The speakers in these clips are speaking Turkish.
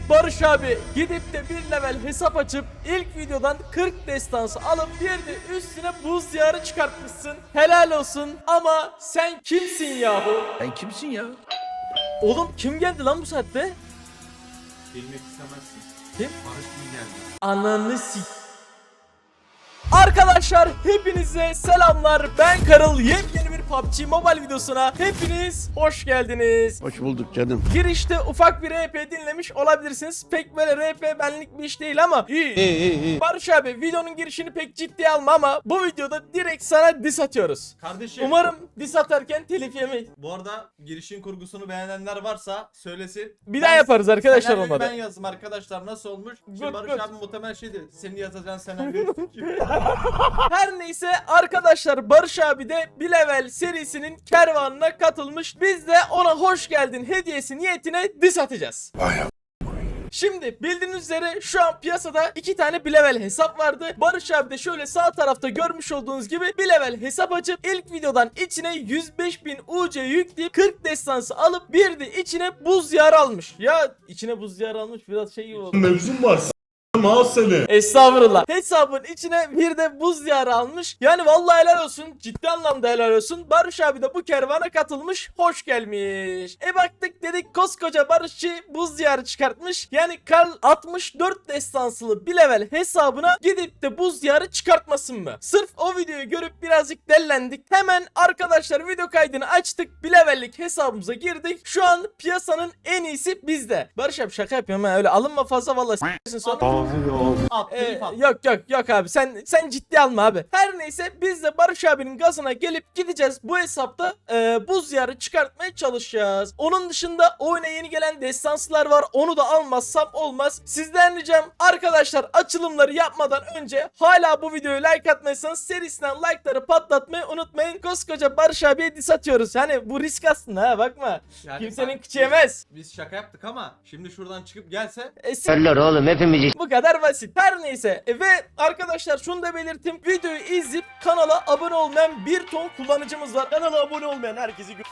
dedik Barış abi gidip de bir level hesap açıp ilk videodan 40 destansı alıp bir de üstüne buz diyarı çıkartmışsın. Helal olsun ama sen kimsin yahu? Sen kimsin ya? Oğlum kim geldi lan bu saatte? Bilmek istemezsin. Kim? Barış mı geldi? Ananı sik. Arkadaşlar hepinize selamlar. Ben Karıl. Yepyeni bir PUBG Mobile videosuna hepiniz hoş geldiniz. Hoş bulduk canım. Girişte ufak bir RP dinlemiş olabilirsiniz. Pek böyle RP benlik bir iş değil ama iyi. İyi iyi iyi. Barış abi videonun girişini pek ciddiye alma ama bu videoda direkt sana diss atıyoruz. Kardeşim. Umarım diss atarken telif yemeyiz. Bu arada girişin kurgusunu beğenenler varsa söylesin. Bir daha yaparız arkadaşlar senaryoyu olmadı. Ben yazdım arkadaşlar nasıl olmuş? Şimdi Good, Barış good. abi muhtemelen şeydi. Senin yazacağın senaryo. Her neyse arkadaşlar Barış abi de bir level serisinin kervanına katılmış. Biz de ona hoş geldin hediyesi niyetine diss atacağız. Şimdi bildiğiniz üzere şu an piyasada iki tane bir level hesap vardı. Barış abi de şöyle sağ tarafta görmüş olduğunuz gibi bir level hesap açıp ilk videodan içine 105.000 UC yükleyip 40 destansı alıp bir de içine buz yar almış. Ya içine buz yar almış biraz şey gibi oldu. Mevzum var. S**ma seni. Estağfurullah. Hesabın içine bir de buz diyarı almış. Yani vallahi helal olsun. Ciddi anlamda helal olsun. Barış abi de bu kervana katılmış. Hoş gelmiş. E baktık dedik koskoca Barışçı buz diyarı çıkartmış. Yani Karl 64 destansılı bir level hesabına gidip de buz diyarı çıkartmasın mı? Sırf o videoyu görüp birazcık dellendik. Hemen arkadaşlar video kaydını açtık. Bir levellik hesabımıza girdik. Şu an piyasanın en iyisi bizde. Barış abi şaka yapıyorum ha. Öyle alınma fazla vallahi s**ersin sonra. Ee, yok yok yok abi sen sen ciddi alma abi. Her neyse biz de Barış abinin gazına gelip gideceğiz. Bu hesapta e, buz yarı çıkartmaya çalışacağız. Onun dışında oyuna yeni gelen destansılar var. Onu da almazsam olmaz. Sizden ricam arkadaşlar açılımları yapmadan önce hala bu videoyu like atmayırsanız serisinden like'ları patlatmayı unutmayın. Koskoca Barış abiye diss atıyoruz. Yani bu risk aslında ha bakma. Yani Kimsenin ben- kıçı yemez. Biz şaka yaptık ama şimdi şuradan çıkıp gelse E, oğlum hepimiz Bu kadar basit. Her neyse E, ve arkadaşlar şunu da belirttim. Videoyu izleyip kanala abone olmayan bir ton kullanıcımız var. Kanala abone olmayan herkesi gö-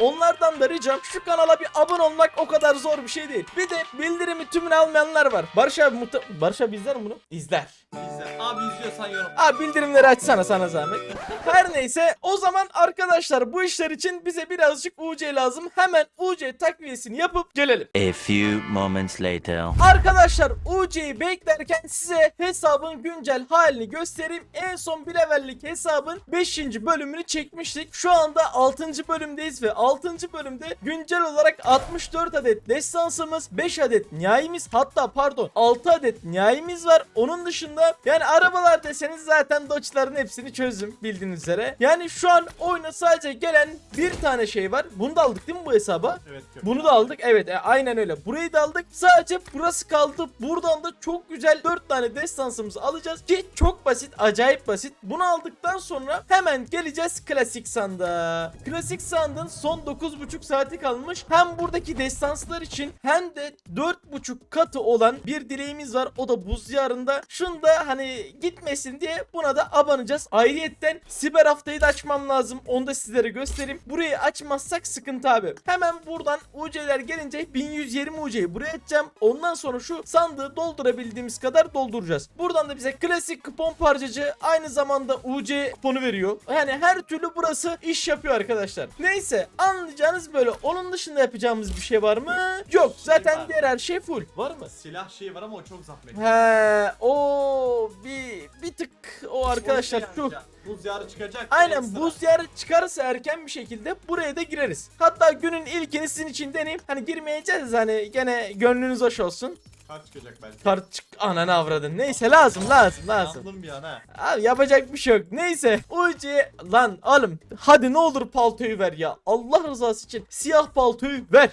Onlardan da ricam şu kanala bir abone olmak o kadar zor bir şey değil. Bir de bildirimi tümünü almayanlar var. Barış abi muhte- Barış abi izler mi bunu? İzler. bizde. Abi izliyorsan yorum. Abi bildirimleri açsana sana zahmet. Her neyse o zaman arkadaşlar bu işler için bize birazcık UC lazım. Hemen UC takviyesini yapıp gelelim. A few moments later. Arkadaşlar UC'yi beklerken size hesabın güncel halini göstereyim. En son bir levellik hesabın 5. bölümünü çekmiştik. Şu anda 6. bölümdeyiz ve 6. bölümde güncel olarak 64 adet destansımız, 5 adet nihayimiz hatta pardon 6 adet nihayimiz var. Onun dışında yani arabalar deseniz zaten Dodge'ların hepsini çözdüm bildiğiniz üzere. Yani şu an oyuna sadece gelen bir tane şey var. Bunu da aldık değil mi bu hesaba? Evet köpek. Bunu da aldık. Evet e, aynen öyle. Burayı da aldık. Sadece burası kaldı. Buradan da çok güzel 4 tane destansımızı alacağız. Ki çok basit. Acayip basit. Bunu aldıktan sonra hemen geleceğiz klasik sanda. Klasik sandın son 9,5 saati kalmış. Hem buradaki destanslar için hem de 4,5 katı olan bir dileğimiz var. O da buz diyarında. Şunu da hani gitmesin diye buna da abanacağız. Ayrıyetten siber haftayı da açmam lazım. Onu da sizlere göstereyim. Burayı açmazsak sıkıntı abi. Hemen buradan UC'ler gelince 1120 UC'yi buraya atacağım. Ondan sonra şu sandığı doldurabildiğimiz kadar dolduracağız. Buradan da bize klasik kupon parçacı aynı zamanda UC kuponu veriyor. Yani her türlü burası iş yapıyor arkadaşlar. Neyse anlayacağınız böyle. Onun dışında yapacağımız bir şey var mı? Yok. Zaten var. diğer her şey full. Var mı? Silah şeyi var ama o çok zahmetli. He, o bir bir tık o arkadaşlar şey yapacak. Buz yarı çıkacak. Aynen ekstra. buz yer çıkarsa erken bir şekilde buraya da gireriz. Hatta günün ilkini sizin için deneyim. Hani girmeyeceğiz hani gene gönlünüz hoş olsun. Kart çıkacak belki. Kart çık ananı avradın. Neyse lazım lazım lazım. Yandım bir an ha. Abi yapacak bir şey yok. Neyse. Uci lan oğlum hadi ne olur paltoyu ver ya. Allah rızası için siyah paltoyu ver.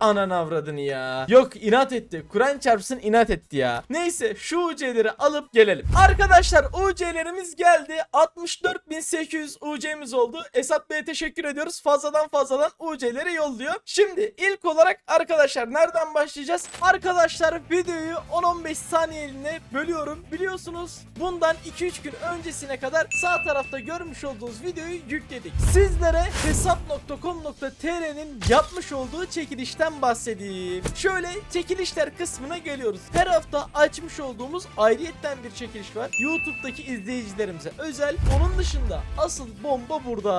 Anan avradını ya. Yok inat etti. Kur'an çarpsın inat etti ya. Neyse şu UC'leri alıp gelelim. Arkadaşlar UC'lerimiz geldi. 64.800 UC'miz oldu. Esat Bey'e teşekkür ediyoruz. Fazladan fazladan UC'leri yolluyor. Şimdi ilk olarak arkadaşlar nereden başlayacağız? Arkadaşlar videoyu 10-15 saniyeliğine bölüyorum. Biliyorsunuz bundan 2-3 gün öncesine kadar sağ tarafta görmüş olduğunuz videoyu yükledik. Sizlere hesap.com.tr'nin yapmış olduğu çekilişten hemen bahsedeyim. Şöyle çekilişler kısmına geliyoruz. Her hafta açmış olduğumuz ayrıyetten bir çekiliş var. YouTube'daki izleyicilerimize özel. Onun dışında asıl bomba burada.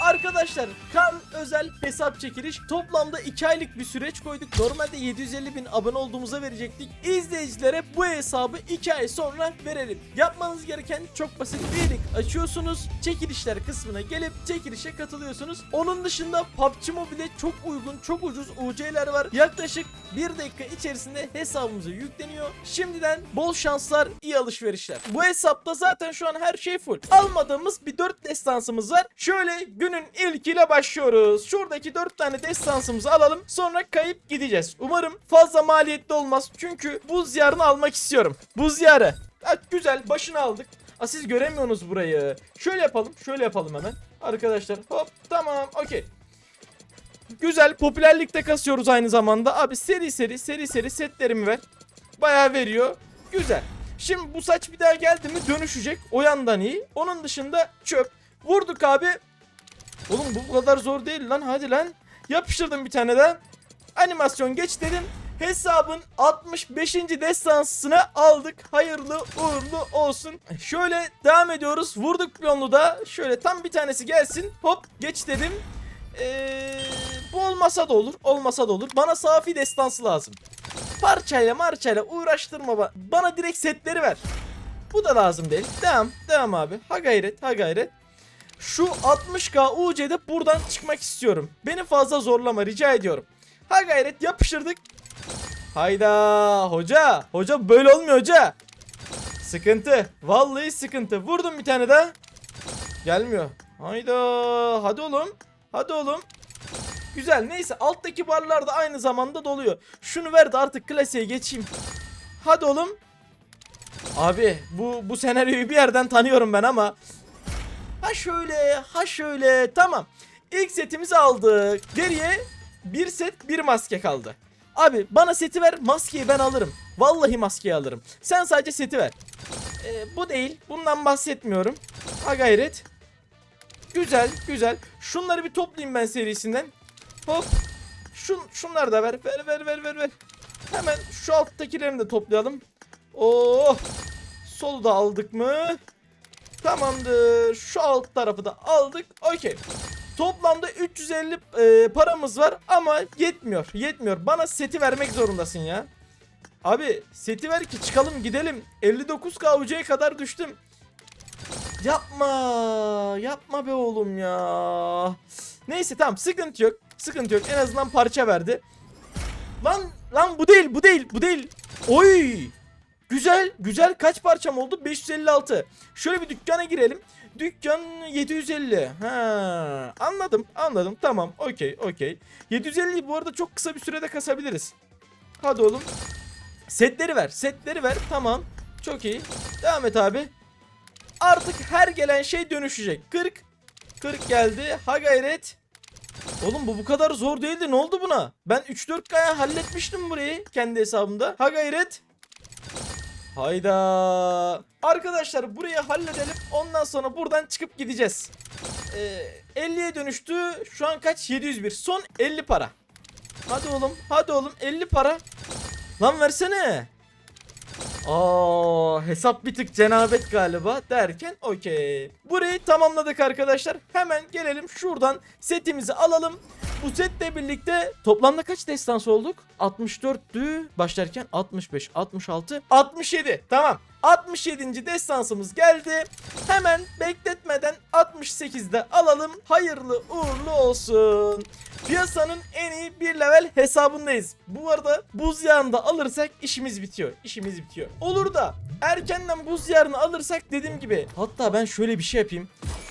Arkadaşlar kan özel hesap çekiliş. Toplamda 2 aylık bir süreç koyduk. Normalde 750 bin abone olduğumuza verecektik. İzleyicilere bu hesabı 2 ay sonra verelim. Yapmanız gereken çok basit. Üyelik açıyorsunuz. Çekilişler kısmına gelip çekilişe katılıyorsunuz. Onun dışında PUBG Mobile çok uygun, çok ucuz UC'ler var. Yaklaşık 1 dakika içerisinde hesabımıza yükleniyor. Şimdiden bol şanslar, iyi alışverişler. Bu hesapta zaten şu an her şey full. Almadığımız bir 4 destansımız var. Şöyle günün ilkiyle başlıyoruz. Şuradaki 4 tane destansımızı alalım. Sonra kayıp gideceğiz. Umarım fazla maliyetli olmaz. Çünkü buz yarını almak istiyorum. Buz yarı. Güzel başını aldık. Aa, siz göremiyorsunuz burayı. Şöyle yapalım. Şöyle yapalım hemen. Arkadaşlar hop tamam okey. Güzel popülerlikte kasıyoruz aynı zamanda. Abi seri seri seri seri setlerimi ver. Bayağı veriyor. Güzel. Şimdi bu saç bir daha geldi mi dönüşecek. O yandan iyi. Onun dışında çöp. Vurduk abi. Oğlum bu kadar zor değil lan. Hadi lan. Yapıştırdım bir tane daha. Animasyon geç dedim. Hesabın 65. destansını aldık. Hayırlı uğurlu olsun. Şöyle devam ediyoruz. Vurduk piyonlu da. Şöyle tam bir tanesi gelsin. Hop geç dedim. Ee, bu olmasa da olur. Olmasa da olur. Bana safi destansı lazım. Parçayla marçayla uğraştırma. ba- Bana direkt setleri ver. Bu da lazım değil. Devam. Devam abi. Ha gayret. Ha gayret. Şu 60k UC'de buradan çıkmak istiyorum. Beni fazla zorlama rica ediyorum. Ha gayret yapıştırdık. Hayda hoca. Hoca böyle olmuyor hoca. Sıkıntı. Vallahi sıkıntı. Vurdum bir tane daha. Gelmiyor. Hayda. Hadi oğlum. Hadi oğlum. Güzel. Neyse alttaki barlar da aynı zamanda doluyor. Şunu ver de artık klasiğe geçeyim. Hadi oğlum. Abi bu bu senaryoyu bir yerden tanıyorum ben ama. Ha şöyle, ha şöyle. Tamam. İlk setimizi aldık. Geriye bir set, bir maske kaldı. Abi bana seti ver, maskeyi ben alırım. Vallahi maskeyi alırım. Sen sadece seti ver. Ee, bu değil. Bundan bahsetmiyorum. Ha gayret. Güzel, güzel. Şunları bir toplayayım ben serisinden. Hop. Şun, şunları da ver. Ver, ver, ver, ver, ver. Hemen şu alttakilerini de toplayalım. Oh. Solu da aldık mı? Tamamdır. Şu alt tarafı da aldık. Okey. Toplamda 350 e, paramız var ama yetmiyor. Yetmiyor. Bana seti vermek zorundasın ya. Abi seti ver ki çıkalım gidelim. 59 KUC'ye kadar düştüm. Yapma. Yapma be oğlum ya. Neyse tamam sıkıntı yok. Sıkıntı yok. En azından parça verdi. Lan lan bu değil bu değil bu değil. Oy. Güzel güzel kaç parçam oldu? 556. Şöyle bir dükkana girelim. Dükkan 750. Ha, anladım anladım tamam okey okey. 750'yi bu arada çok kısa bir sürede kasabiliriz. Hadi oğlum. Setleri ver setleri ver tamam. Çok iyi. Devam et abi. Artık her gelen şey dönüşecek. 40. 40 geldi. Ha gayret. Oğlum bu bu kadar zor değildi. Ne oldu buna? Ben 3-4K'ya halletmiştim burayı kendi hesabımda. Ha gayret. Hayda. Arkadaşlar burayı halledelim. Ondan sonra buradan çıkıp gideceğiz. Ee, 50'ye dönüştü. Şu an kaç? 701. Son 50 para. Hadi oğlum. Hadi oğlum. 50 para. Lan versene. Aa, hesap bir tık cenabet galiba derken okey. Burayı tamamladık arkadaşlar. Hemen gelelim şuradan setimizi alalım. Bu setle birlikte toplamda kaç destans olduk? 64'tü başlarken 65, 66, 67. Tamam. 67. destansımız geldi. Hemen bekletmeden 68'de alalım. Hayırlı uğurlu olsun. Piyasanın en iyi bir level hesabındayız. Bu arada buz yağını alırsak işimiz bitiyor. İşimiz bitiyor. Olur da erkenden buz yarını alırsak dediğim gibi. Hatta ben şöyle bir şey yapayım.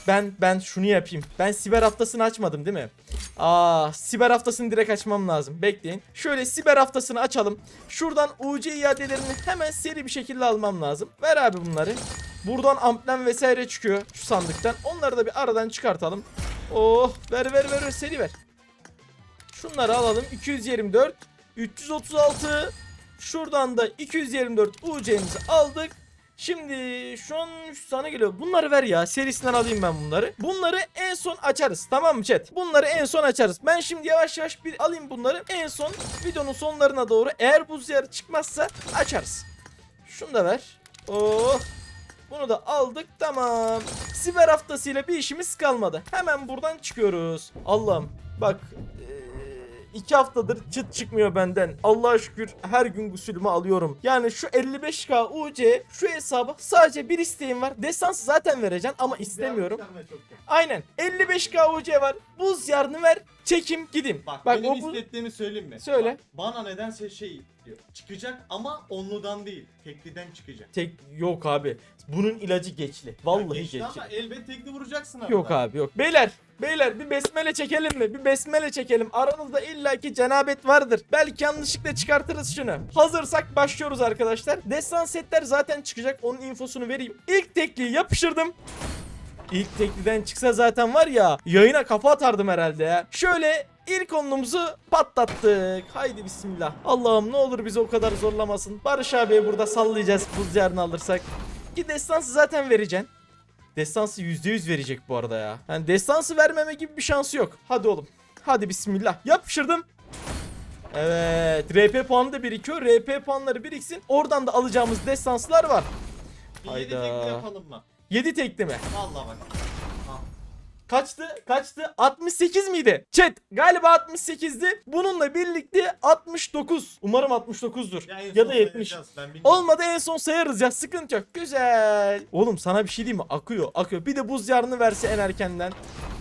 Ben ben şunu yapayım. Ben siber haftasını açmadım değil mi? Aa, siber haftasını direkt açmam lazım. Bekleyin. Şöyle siber haftasını açalım. Şuradan UC iadelerini hemen seri bir şekilde almam lazım. Ver abi bunları. Buradan amblem vesaire çıkıyor şu sandıktan. Onları da bir aradan çıkartalım. Oh, ver ver ver, ver seri ver. Şunları alalım. 224, 336. Şuradan da 224 UC'mizi aldık. Şimdi şu an 3 tane geliyor. Bunları ver ya. Serisinden alayım ben bunları. Bunları en son açarız. Tamam mı chat? Bunları en son açarız. Ben şimdi yavaş yavaş bir alayım bunları. En son videonun sonlarına doğru eğer buz diyarı çıkmazsa açarız. Şunu da ver. Oh. Bunu da aldık tamam. Siber haftasıyla bir işimiz kalmadı. Hemen buradan çıkıyoruz. Allah'ım bak eee, iki haftadır çıt çıkmıyor benden. Allah'a şükür her gün gusülümü alıyorum. Yani şu 55k UC şu hesaba sadece bir isteğim var. Desans zaten vereceğim ama istemiyorum. Aynen 55k UC var. Buz yarını ver. Çekim gideyim. Bak, Bak benim o bu- hissettiğimi söyleyeyim mi? Söyle. Bak, bana nedense şey diyor. Çıkacak ama onludan değil. Tekliden çıkacak. Tek yok abi. Bunun ilacı geçli. Vallahi Ya geçti geçli. Ama elbet tekli vuracaksın abi. Yok abi yok. Beyler beyler bir besmele çekelim mi? Bir besmele çekelim. Aranızda illaki cenabet vardır. Belki yanlışlıkla çıkartırız şunu. Hazırsak başlıyoruz arkadaşlar. Destan setler zaten çıkacak. Onun infosunu vereyim. İlk tekliği yapıştırdım. İlk tekliden çıksa zaten var ya yayına kafa atardım herhalde ya. Şöyle ilk onluğumuzu patlattık. Haydi bismillah. Allah'ım ne olur bizi o kadar zorlamasın. Barış abiye burada sallayacağız buz yarını alırsak. Ki destansı zaten vereceksin. Destansı %100 verecek bu arada ya. Yani destansı vermeme gibi bir şansı yok. Hadi oğlum. Hadi bismillah. Yapıştırdım. Evet. RP puanı da birikiyor. RP puanları biriksin. Oradan da alacağımız destanslar var. Bir Hayda. yedi tekli yapalım mı? 7 tekli mi? Vallahi bak. Kaçtı? Kaçtı? 68 miydi? Chat galiba 68'di. Bununla birlikte 69. Umarım 69'dur. Ya, Ya da 70. sayacağız, Ben bilmiyorum. Olmadı en son sayarız ya sıkıntı yok. Güzel. Oğlum sana bir şey diyeyim mi? Akıyor akıyor. Bir de buz yarını verse en erkenden.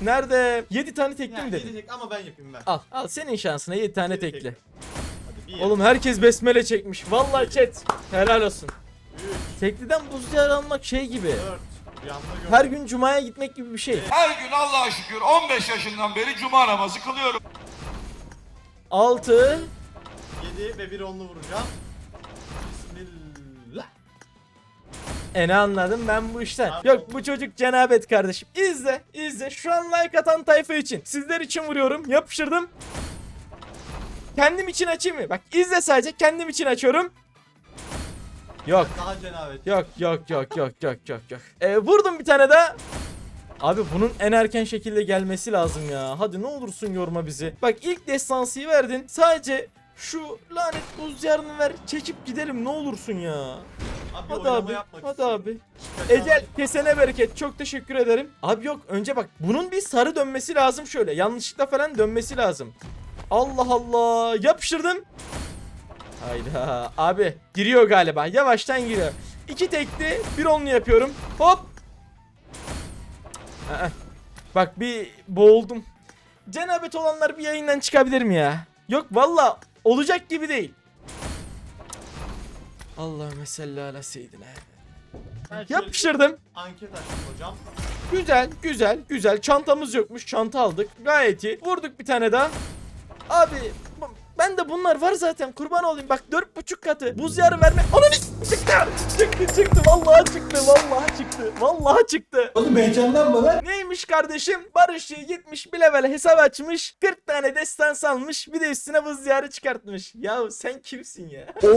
Nerede? 7 tane tekli Ya, mi dedin? tek ama ben yapayım ben. Al al senin şansına 7 tane Yedi tekli. tekli. Oğlum herkes besmele çekmiş. Vallahi chat. Helal olsun. 3, Tekliden buz yarı almak şey gibi. 4. Her gün cumaya gitmek gibi bir şey. Her gün Allah'a şükür 15 yaşından beri cuma namazı kılıyorum. 6 7 ve bir onlu vuracağım. Bismillah. E ne anladım ben bu işten. Yok bu çocuk cenabet kardeşim. İzle izle. Şu an like atan tayfa için. Sizler için vuruyorum. Yapıştırdım. Kendim için açayım mı? Bak izle sadece kendim için açıyorum. Yok. Daha cenabet. Yok yok yok yok yok yok yok. E, vurdum bir tane daha. Abi bunun en erken şekilde gelmesi lazım ya. Hadi ne olursun yorma bizi. Bak ilk destansıyı verdin. Sadece şu lanet buz yarını ver. Çekip gidelim ne olursun ya. Abi Hadi abi. Hadi istiyorum. abi. Ecel kesene bereket. Çok teşekkür ederim. Abi yok önce bak bunun bir sarı dönmesi lazım şöyle. Yanlışlıkla falan dönmesi lazım. Allah Allah. Yapıştırdım. Hayda. Abi giriyor galiba. Yavaştan giriyor. İki tekli bir onlu yapıyorum. Hop. Aa, Bak bir boğuldum. Cenabet olanlar bir yayından çıkabilir mi ya? Yok valla olacak gibi değil. Allahümme salli ala şöyle Yapıştırdım. Anket açtım hocam. Güzel, güzel, güzel. Çantamız yokmuş. Çanta aldık. Gayet iyi. Vurduk bir tane daha. Abi ben de bunlar var zaten. Kurban olayım. Bak dört buçuk katı. Buz yarı verme. S- çıktı. Çıktı çıktı. Vallahi çıktı. Vallahi çıktı. Vallahi çıktı. Oğlum heyecanlanma lan. Neymiş kardeşim? Barış'ı gitmiş bir level hesap açmış. 40 tane destan salmış. Bir de üstüne buz yarı çıkartmış. Ya sen kimsin ya?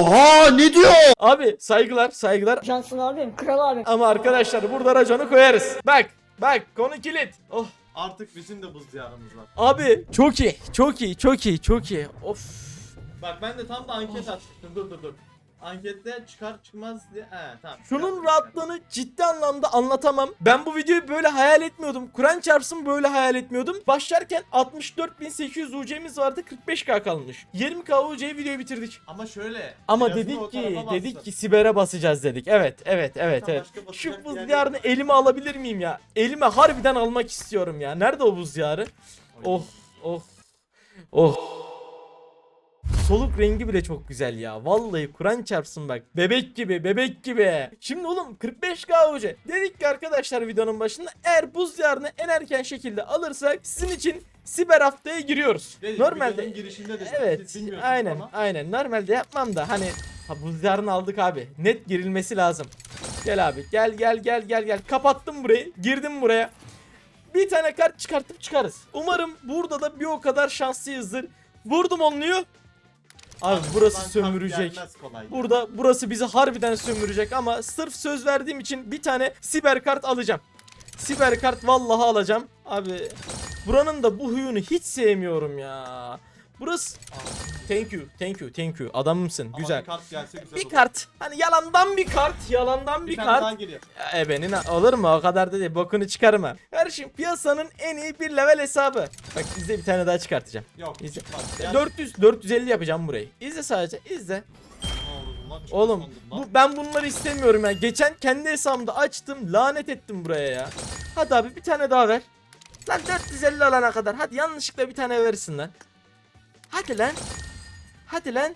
Oha ne diyor? Abi saygılar saygılar. Cansın abim, kral abim. Ama arkadaşlar burada raconu koyarız. Bak bak konu kilit. Oh Artık bizim de buz diyarımız var. Abi çok iyi, çok iyi, çok iyi, çok iyi. Of. Bak ben de tam da anket açtım. Dur dur dur. Ankette çıkar çıkmaz diye. He tamam. Şunun rahatlığını ciddi anlamda anlatamam. Ben bu videoyu böyle hayal etmiyordum. Kur'an çarpsın böyle hayal etmiyordum. Başlarken 64.800 UC'miz vardı. 45k kalmış. 20k UC videoyu bitirdik. Ama şöyle. Ama dedik o ki tarafa dedik bastın. ki Siber'e basacağız dedik. Evet, evet, evet, evet. başka Şu buz yer diyarını yok. elime alabilir miyim ya? Elime harbiden almak istiyorum ya. Nerede o buz diyarı? Oh, oh, oh. Soluk rengi bile çok güzel ya. Vallahi Kur'an çarpsın bak. Bebek gibi, bebek gibi. Şimdi oğlum 45k hoca. Dedik ki arkadaşlar videonun başında eğer buz diyarını en erken şekilde alırsak sizin için siber haftaya giriyoruz. Dedik, Normalde girişinde dedik. Evet, aynen, ama. aynen. Normalde yapmam da hani ha buz diyarını aldık abi. Net girilmesi lazım. Gel abi, gel gel gel gel gel. Kapattım burayı, girdim buraya. Bir tane kart çıkartıp çıkarız. Umarım burada da bir o kadar şanslıyızdır. Vurdum onluyu. Abi burası sömürecek. Burada burası bizi harbiden sömürecek ama sırf söz verdiğim için bir tane siber kart alacağım. Siber kart vallahi alacağım. Abi buranın da bu huyunu hiç sevmiyorum ya. Burası Thank you, thank you, thank you. Adamımsın. Ama Güzel. Bir kart gelse güzel Bir olur. kart. Hani yalandan bir kart, yalandan bir, Bir tane daha kart. geliyor. E benim olur mu? O kadar da değil. Bokunu çıkarma. Kardeşim piyasanın en iyi bir level hesabı. Bak izle bir tane daha çıkartacağım. Yok İzle. çıkmaz. Gel. 400 450 yapacağım burayı. İzle sadece. izle. Ne oldu lan? Çıkmaz Oğlum sandım lan. bu ben bunları istemiyorum ya. Geçen kendi hesabımda açtım, lanet ettim buraya ya. Hadi abi bir tane daha ver. Lan 450 alana kadar. Hadi yanlışlıkla bir tane verirsin lan. Hadi lan. Hadi lan.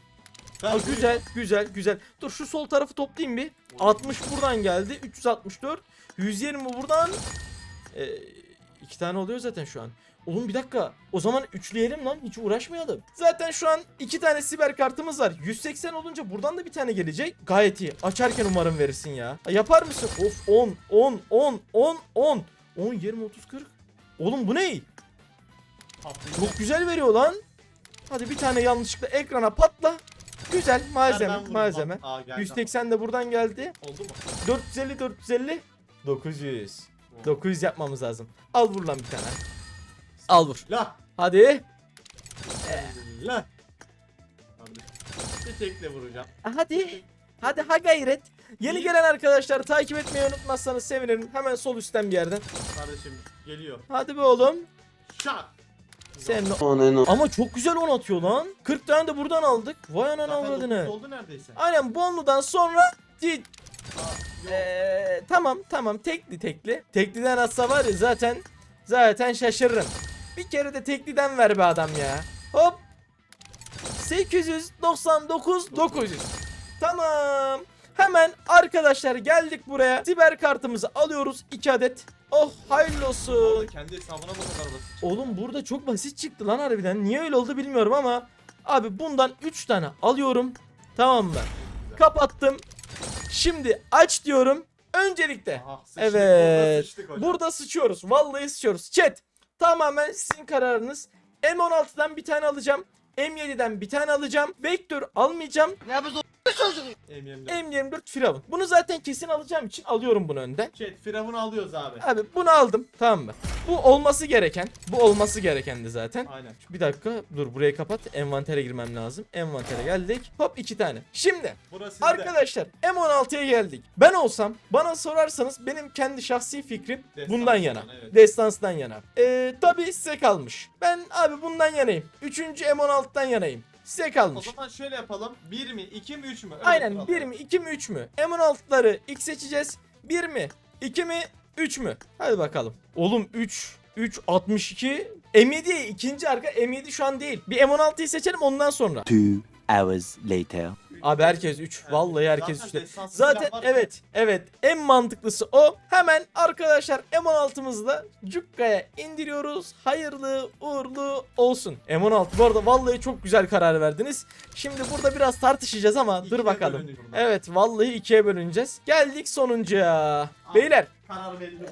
Aa, güzel, güzel, güzel. Dur şu sol tarafı toplayayım bir. 60 buradan geldi. 364. 120 buradan. Ee, iki tane oluyor zaten şu an. Oğlum bir dakika. O zaman üçleyelim lan. Hiç uğraşmayalım. Zaten şu an iki tane siber kartımız var. 180 olunca buradan da bir tane gelecek. Gayet iyi. Açarken umarım verirsin ya. Yapar mısın? Of 10, 10, 10, 10, 10. 10, 20, 30, 40. Oğlum bu ne? Çok güzel veriyor lan. Hadi bir tane yanlışlıkla ekrana patla. Güzel Ben malzeme malzeme. Aa, geldi. 180 de buradan geldi. Oldu mu? 450 450 900. 900 yapmamız lazım. Al vur lan bir tane. Al vur. La. Hadi. La. Bir tekle vuracağım. Hadi. Hadi ha gayret. Yeni gelen arkadaşlar takip etmeyi unutmazsanız sevinirim. Hemen sol üstten bir yerden. Kardeşim geliyor. Hadi be oğlum. Şak. Sen Ama çok güzel on atıyor lan. 40 tane de buradan aldık. Vay anana Zaten avradını. dokuz oldu neredeyse. Aynen Bonlu'dan sonra yok. Ee, tamam tamam tekli tekli. Tekliden atsa var ya zaten zaten şaşırırım. Bir kere de tekliden ver be adam ya. Hop. 899 900. Tamam. Hemen arkadaşlar geldik buraya. Siber kartımızı alıyoruz 2 adet. Oh hayırlı olsun. Kendi hesabına bu kadar basit. Oğlum burada çok basit çıktı lan harbiden. Niye öyle oldu bilmiyorum ama abi bundan 3 tane alıyorum. Tamam mı? Kapattım. Şimdi aç diyorum. Öncelikle Aha, sıçtık, Evet. Burada burada sıçıyoruz. Vallahi sıçıyoruz. Chat. Tamamen sizin kararınız. M16'dan bir tane alacağım. M7'den bir tane alacağım. Vektör almayacağım. M24. M24 Firavun. Bunu zaten kesin alacağım için alıyorum bunu önden. Chat firavunu alıyoruz abi. Abi bunu aldım. Tamam mı? Bu olması gereken. Bu olması gerekendi zaten. Aynen. Bir dakika dur burayı kapat. Envantere girmem lazım. Envantere geldik. Hop iki tane. Şimdi Burası sizde. arkadaşlar M16'ya geldik. Ben olsam bana sorarsanız benim kendi şahsi fikrim Destanstan, bundan yana. evet. Destanstan yana. Ee, tabii size kalmış. Ben abi bundan yanayım. Üçüncü M16'dan yanayım. Size O kalmış. zaman şöyle yapalım. 1 mi 2 mi 3 mü? Öyle Aynen kuralım. 1 mi 2 mi 3 mü? M16'ları ilk seçeceğiz. 1 mi 2 mi 3 mü? Hadi bakalım. Oğlum 3 3 62 M7 ikinci arka M7 şu an değil. Bir M16'yı seçelim ondan sonra. Two hours later. Abi herkes 3. Vallahi herkes Zaten 3'te. destansı Zaten silah var. evet evet en mantıklısı o. Hemen arkadaşlar M16'mızı da Cukka'ya indiriyoruz. Hayırlı uğurlu olsun. M16 bu arada vallahi çok güzel karar verdiniz. Şimdi burada biraz tartışacağız ama İkiye dur bakalım. Evet vallahi ikiye bölüneceğiz. Geldik sonuncuya. Beyler Karar verildi.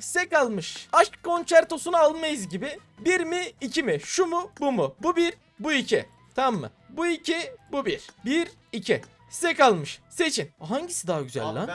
size kalmış. Aşk konçertosunu almayız gibi. Bir mi iki mi? Şu mu bu mu? Bu bir bu iki. Tamam mı? Bu iki bu bir. Bir iki. Size kalmış. Seçin. Hangisi daha güzel Abi lan?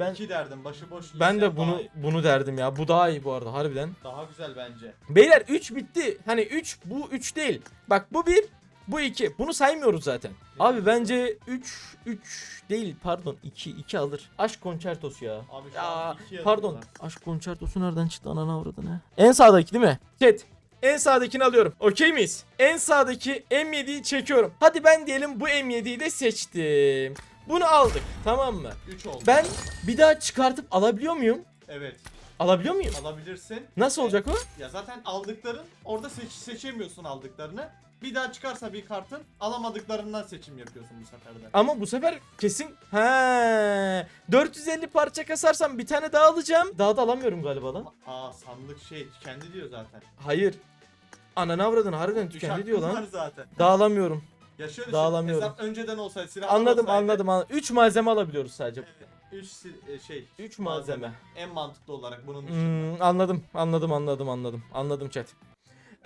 ben 2 Ben- derdim. Başıboş. Ben de bunu Daha, bunu derdim ya. Bu daha iyi bu arada harbiden. daha güzel bence. Beyler 3 bitti. Hani 3 bu 3 değil. Bak bu 1 bu 2. Bunu saymıyoruz zaten. Abi bence 3 3 değil pardon 2 2 alır. Aşk konçertosu ya. Abi şu Ya an iki pardon. Aşk konçertosu nereden çıktı anana avradını? En sağdaki değil mi? Chat. En sağdakini alıyorum. Okey miyiz? En sağdaki M7'yi çekiyorum. Hadi ben diyelim bu M7'yi de seçtim. Bunu aldık. Tamam mı? 3 oldu. Ben bir daha çıkartıp alabiliyor muyum? Evet. Alabiliyor muyum? Alabilirsin. Nasıl olacak o? Ya zaten aldıkların orada seç, seçemiyorsun aldıklarını. Bir daha çıkarsa bir kartın alamadıklarından seçim yapıyorsun bu sefer de. Ama bu sefer kesin he 450 parça kasarsam bir tane daha alacağım. Daha da alamıyorum galiba lan. Aa sandık şey tükendi diyor zaten. Hayır. Ananı avradın harbiden Üç tükendi hakkın diyor var lan. zaten. Daha alamıyorum. Ya şöyle Dağılamıyorum. hesap önceden olsaydı silah Anladım olmasaydı- anladım anladım. 3 malzeme alabiliyoruz sadece. Evet. 3 şey. 3 malzeme. En mantıklı olarak bunun dışında. Hmm, anladım anladım anladım anladım. Anladım chat.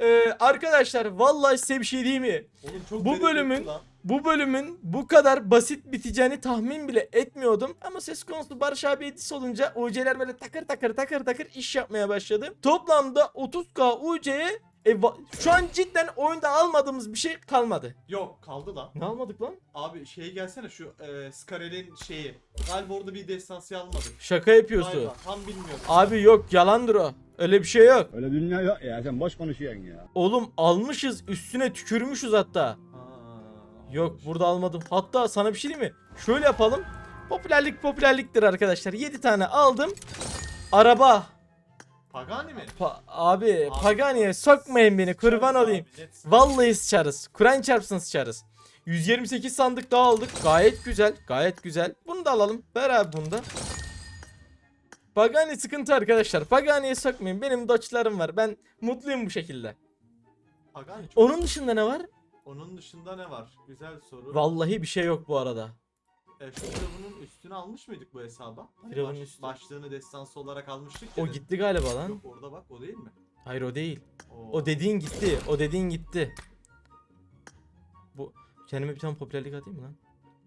Ee, arkadaşlar vallahi size bir şey diyeyim mi? Oğlum çok Bu bölümün- lan. Bu bölümün bu kadar basit biteceğini tahmin bile etmiyordum. Ama ses konusu Barış abi edis olunca UC'ler böyle takır takır takır takır iş yapmaya başladı. Toplamda 30k UC'ye e, şu an cidden oyunda almadığımız bir şey kalmadı. Yok kaldı lan. Ne almadık lan? Abi şey gelsene şu e, Skarel'in şeyi. Galiba orada bir destansı almadık. Şaka yapıyorsun. Galiba tam bilmiyorum. Abi yok yalandır o. Öyle bir şey yok. Öyle dünya yok ya sen boş konuşuyorsun ya. Oğlum almışız üstüne tükürmüşüz hatta. Ha, Yok burada almadım. Hatta sana bir şey diyeyim mi? Şöyle yapalım. Popülerlik popülerliktir arkadaşlar. 7 tane aldım. Araba. Pagani mi? Pa- abi, Abi. Pagani'ye sokmayın beni kurban olayım. abi. Vallahi sıçarız. Kur'an çarpsın sıçarız. 128 sandık daha aldık. Gayet güzel. Gayet güzel. Bunu da alalım. Ver abi bunu da. Pagani sıkıntı arkadaşlar. Pagani'ye sokmayın. Benim doçlarım var. Ben mutluyum bu şekilde. Pagani çok. Onun dışında ne var? Onun dışında ne var? Güzel soru. Vallahi bir şey yok bu arada. E, şu Firavun'un üstünü almış mıydık bu hesaba? Hani baş- üstü. Başlığını destansı olarak almıştık ya. O gitti galiba lan. Yok orada bak o değil mi? Hayır o değil. Oo. O dediğin gitti. O dediğin gitti. Bu kendime bir tane popülerlik atayım mı lan?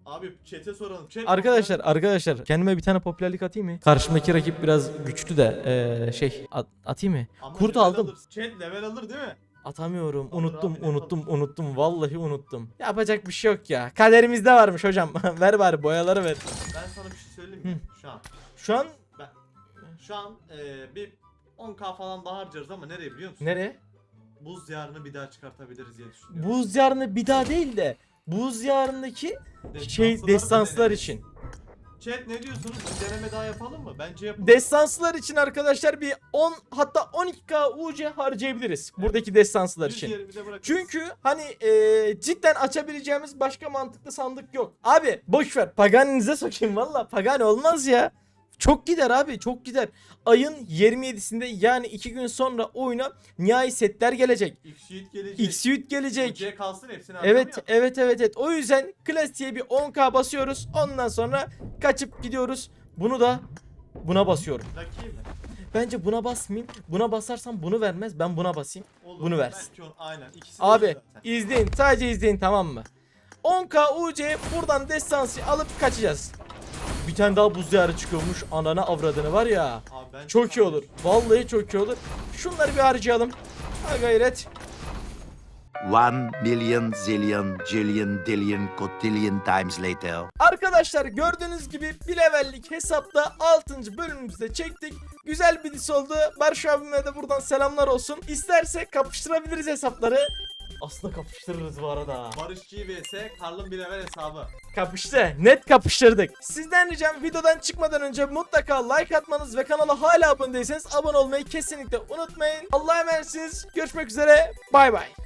Abi chat'e soralım. Chat Arkadaşlar arkadaşlar kendime bir tane popülerlik atayım mı? Karşımdaki rakip biraz güçlü de eee, şey at- atayım mı? Ama Kurt level aldım. alır. Chat level alır değil mi? Atamıyorum. Alır Unuttum, abi, unuttum, yapalım? unuttum. Vallahi unuttum. Yapacak bir şey yok ya. Kaderimizde varmış hocam. ver bari boyaları ver. Ben sana bir şey söyleyeyim mi? Şu an. Şu an Şu an e, bir 10k falan daha harcarız ama nereye biliyor musun? nereye? Buz yarını bir daha çıkartabiliriz diye düşünüyorum. Buz yarını bir daha değil de buz yarındaki şey destanslar için. Chat ne diyorsunuz? Bir deneme daha yapalım mı? Bence yapalım. Destanslar için arkadaşlar bir 10 hatta 12k UC harcayabiliriz. Buradaki destanslar için. 120 de bırakırız. Çünkü hani e, cidden açabileceğimiz başka mantıklı sandık yok. Abi boş ver Pagani'nize sokayım valla. Pagani olmaz ya. Çok gider abi çok gider. Ayın 27'sinde yani 2 gün sonra oyuna nihai setler gelecek. X-Suite gelecek. X-Suite gelecek. UC kalsın hepsini Evet harcamıyor. evet evet evet. O yüzden klasiğe bir 10k basıyoruz. Ondan sonra kaçıp gidiyoruz. Bunu da buna basıyorum. Lucky mi? Bence buna basmayayım. Buna basarsam bunu vermez. Ben buna basayım. Olur. Bunu versin. On- aynen. İkisi Abi izleyin sadece izleyin tamam mı? 10k UC buradan destansı alıp kaçacağız. Bir tane daha buz diyarı çıkıyormuş anana avradını var ya. Abi Çok iyi olur. Vallahi çok iyi olur. Şunları bir harcayalım. Ha gayret. One million zillion jillion dillion cotillion times later. Arkadaşlar gördüğünüz gibi bir levellik hesapta 6. bölümümüzde çektik. Güzel bir diss oldu. Barış abime de buradan selamlar olsun. İsterse kapıştırabiliriz hesapları. Aslında kapıştırırız bu arada. Barışçı vs. Karl'ın bir level hesabı. Kapıştı. Net kapıştırdık. Sizden ricam videodan çıkmadan önce mutlaka like atmanız ve kanala hala abone değilseniz abone olmayı kesinlikle unutmayın. Allah'a emanetsiniz. Görüşmek üzere. Bay bay.